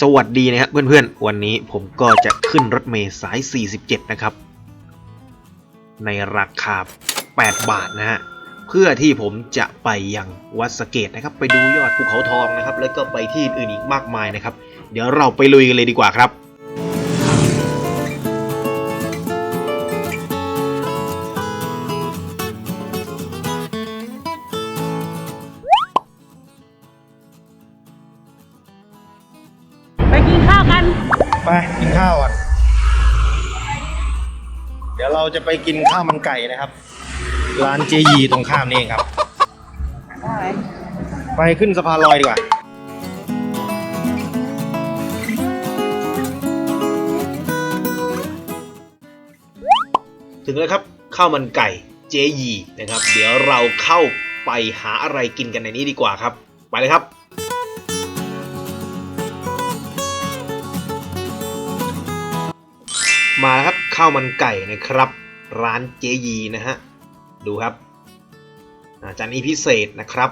สวัสดีนะครับเพื่อนๆ วันนี้ผมก็จะขึ้นรถเมล์สาย 47 นะครับ ในราคา 8 บาทนะฮะ เพื่อที่ผมจะไปยังวัดสเกตนะครับ ไปดูยอดภูเขาทองนะครับ แล้วก็ไปที่อื่นอีกมากมายนะครับ เดี๋ยวเราไปลุยกันเลยดีกว่าครับ ไปกินข้าวก่อนเดี๋ยวเราจะไปกินข้าวมันไก่นะครับ ร้านเจยีตรงข้ามนี่เองครับ ไปขึ้นสะพานลอยดีกว่าถึงแล้วครับข้าวมันไก่เจยีนะครับ เดี๋ยวเราเข้าไปหาอะไรกินกันในนี้ดีกว่าครับ ไปเลยครับ มาแล้วครับข้าวมันไก่นะครับ ร้านเจยีนะฮะดูครับจานนี้พิเศษนะครับ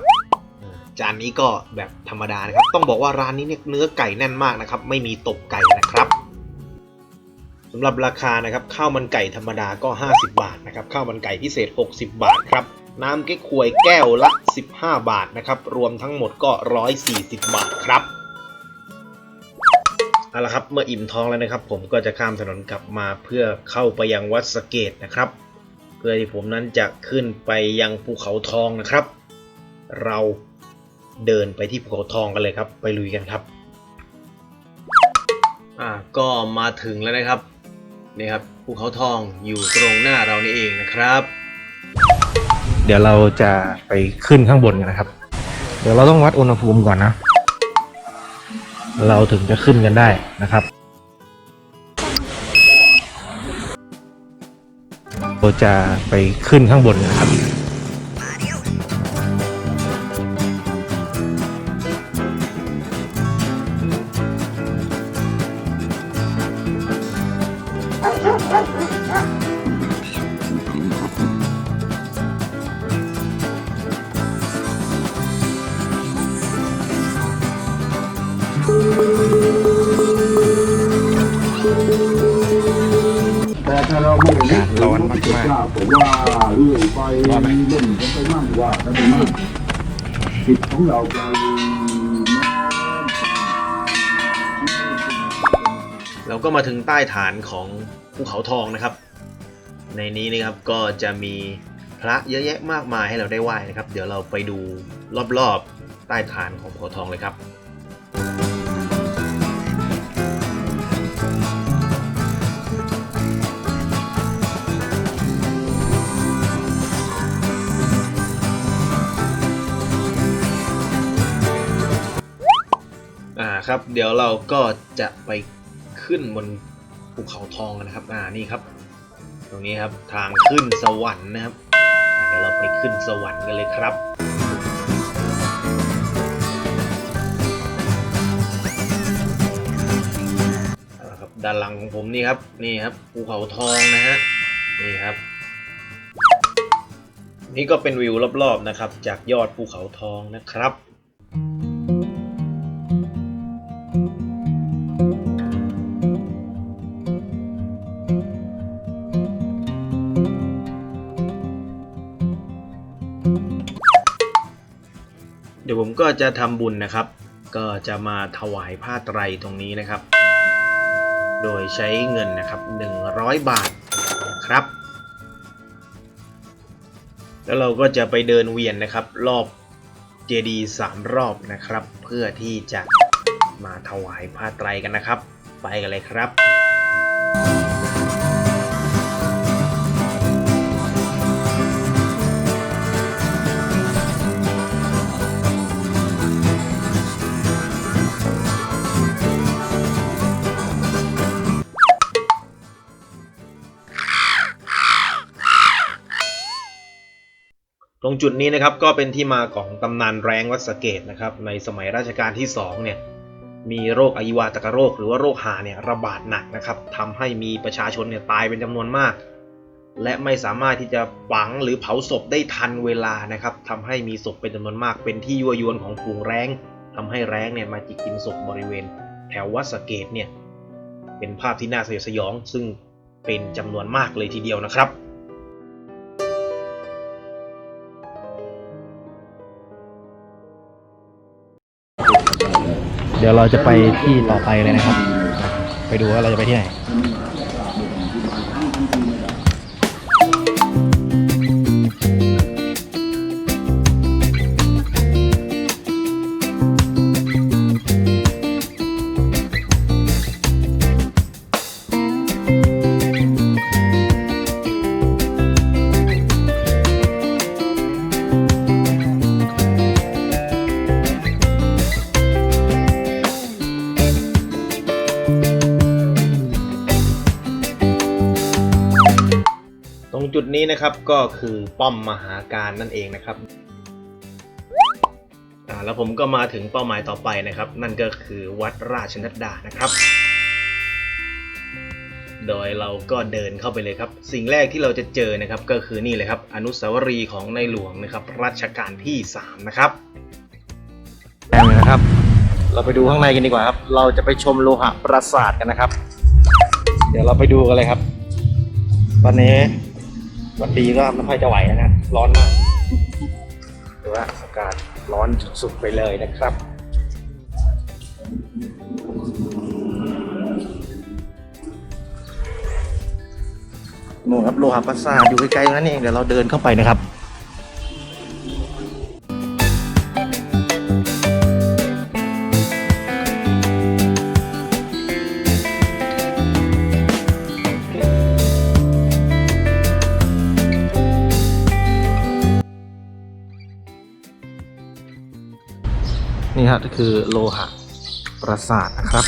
จานนี้ก็แบบธรรมดานะครับ ต้องบอกว่าร้านนี้เนี่ยเนื้อไก่แน่นมากนะครับ ไม่มีตกไก่นะครับสำหรับราคานะครับข้าวมันไก่ธรรมดาก็ 50 บาทนะครับข้าวมันไก่พิเศษ 60 บาทครับน้ำเก๊กควยแก้วละ 15 บาทนะครับ รวมทั้งหมดก็ 140 บาทครับ เอาละครับเมื่ออิ่มท้องแล้วนะครับ ผมก็จะข้ามถนนกลับมาเพื่อเข้าไปยังวัดสะเกตนะครับ เพื่อที่ผมนั้นจะขึ้นไปยังภูเขาทองนะครับ เราเดินไปที่ภูเขาทองกันเลยครับ ไปลุยกันครับอ่าก็มาถึงแล้วนะครับนี่ครับภูเขาทองอยู่ตรงหน้าเรานี่เองนะครับ เดี๋ยวเราจะไปขึ้นข้างบนกันนะครับ เดี๋ยวเราต้องวัดอุณหภูมิก่อนนะ เราถึงจะขึ้นกันได้นะครับเราจะไปขึ้นข้างบนนนะครับ แต่ถ้าเราไม่ได้อากาศร้อนมากๆผมว่าเรื่อยไปเล่นกันไปมั่งว่ากันไปมั่งจิตของเราไปเราก็มาถึงใต้ฐานของภูเขาทองนะครับ ในนี้นะครับก็จะมีพระเยอะแยะมากมายให้เราได้ไหว้นะครับ เดี๋ยวเราไปดูรอบๆใต้ฐานของภูเขาทองเลยครับ ครับ เดี๋ยวเราก็จะไปขึ้นบนภูเขาทองกันนะครับ อ่า นี่ครับ ตรงนี้ครับ ทางขึ้นสวรรค์นะครับ เดี๋ยวเราไปขึ้นสวรรค์กันเลยครับเอาละครับ ด้านหลังของผมนี่ครับ นี่ครับ ภูเขาทองนะฮะ นี่ครับ นี่ก็เป็นวิวรอบๆนะครับ จากยอดภูเขาทองนะครับ ก็จะทำบุญนะครับ ก็จะมาถวายผ้าไตรตรงนี้นะครับ โดยใช้เงินนะครับ 100 บาทครับ แล้วเราก็จะไปเดินเวียนนะครับ รอบเจดีย์สามรอบนะครับ เพื่อที่จะมาถวายผ้าไตรกันนะครับ ไปกันเลยครับ รงจุดนี้นะครับก็เป็นที่มาของตำนานแรงวัดสะเกตนะครับในสมัยรัชกาลที่2เนี่ยมีโรคอหิวาตกโรค หรือว่าโรคหาเนี่ยระบาดหนักนะครับทำให้มีประชาชนเนี่ยตายเป็นจำนวนมาก และไม่สามารถที่จะฝังหรือเผาศพได้ทันเวลานะครับทำให้มีศพเป็นจำนวนมาก เป็นที่ยั่วยวนของฝูงแรงทำให้แรงเนี่ยมาจิกกินศพบริเวณ แถววัดสะเกตเนี่ยเป็นภาพที่น่าสยดสยอง ซึ่งเป็นจำนวนมากเลยทีเดียวนะครับ เดี๋ยวเราจะไปที่ต่อไปเลยนะครับ ไปดูว่าเราจะไปที่ไหน นี้นะครับก็คือป้อมมหาการนั่นเองนะครับอ่าแล้วผมก็มาถึงเป้าหมายต่อไปนะครับ นั่นก็คือวัดราชนัดดานะครับ โดยเราก็เดินเข้าไปเลยครับ สิ่งแรกที่เราจะเจอนะครับก็คือนี่เลยครับ อนุสาวรีย์ของในหลวงนะครับรัชกาลที่ 3 นะครับแองนะครับ เราไปดูข้างในกันดีกว่าครับ เราจะไปชมโลหะปราสาทกันนะครับ เดี๋ยวเราไปดูกันเลยครับ ตอนนี้ วันดีก็ไม่ค่อยจะไหวนะ ร้อนมากดูว่าอากาศร้อนสุดๆไปเลยนะครับนู่นครับโลหะปราสาทอยู่ใกล้ๆนั่นเองเดี๋ยวเราเดินเข้าไปนะครับ ฮะก็คือโลหะปราสาทนะครับ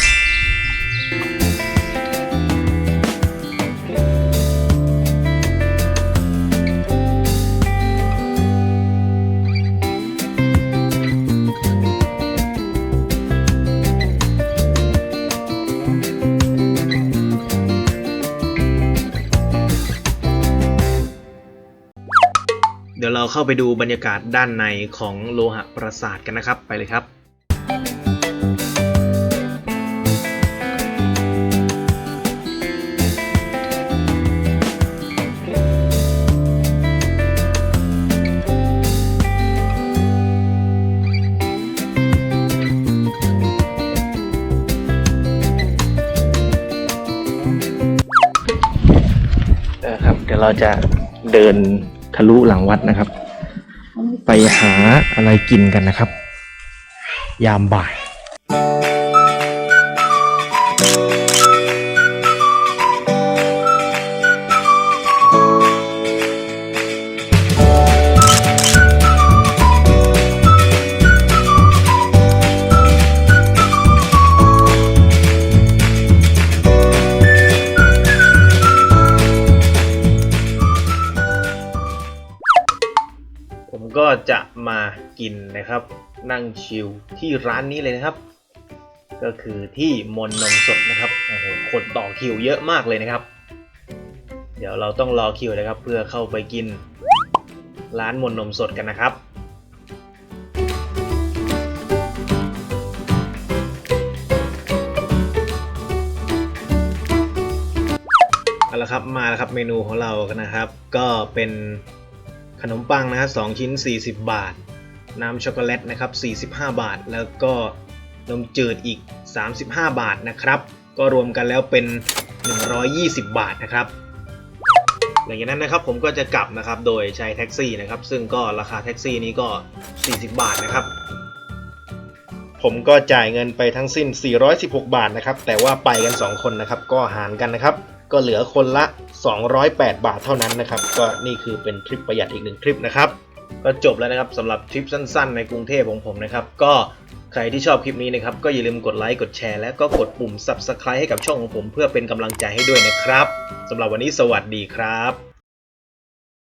เดี๋ยวเราเข้าไปดูบรรยากาศด้านในของโลหะปราสาทกันนะครับ ไปเลยครับ ยวเราจะเดินทะลุหลังวัดนะครับ ไปหาอะไรกินกันนะครับ ยามบ่าย ผมก็จะมากินนะครับ นั่งชิลที่ร้านนี้เลยนะครับ ก็คือที่มนนมสดนะครับโอ้โหคนต่อคิวเยอะมากเลยนะครับ เดี๋ยวเราต้องรอคิวนะครับ เพื่อเข้าไปกินร้านมนนมสดกันนะครับเอาละครับมาแล้วครับเมนูของเรากันนะครับ ก็เป็น ขนมปังนะครับ2ชิ้น 40 บาท น้ำช็อกโกแลตนะครับ 45 บาท แล้วก็นมจืดอีก 35 บาทนะครับ ก็รวมกันแล้วเป็น 120 บาทนะครับ หลังจากนั้นนะครับผมก็จะกลับนะครับโดยใช้แท็กซี่นะครับ ซึ่งก็ราคาแท็กซี่นี้ก็ 40 บาทนะครับ ผมก็จ่ายเงินไปทั้งสิ้น 416 บาทนะครับ แต่ว่าไปกัน 2 คนนะครับ ก็หารกันนะครับ ก็เหลือคนละ 208 บาทเท่านั้นนะครับ ก็นี่คือเป็นทริปประหยัดอีกหนึ่งทริปนะครับ ก็จบแล้วนะครับสำหรับทริปสั้นๆ ในกรุงเทพของผมนะครับ ก็ใครที่ชอบคลิปนี้นะครับ ก็อย่าลืมกดไลค์กดแชร์และก็กดปุ่ม Subscribe ให้กับช่องของผม เพื่อเป็นกำลังใจให้ด้วยนะครับสำหรับวันนี้สวัสดีครับ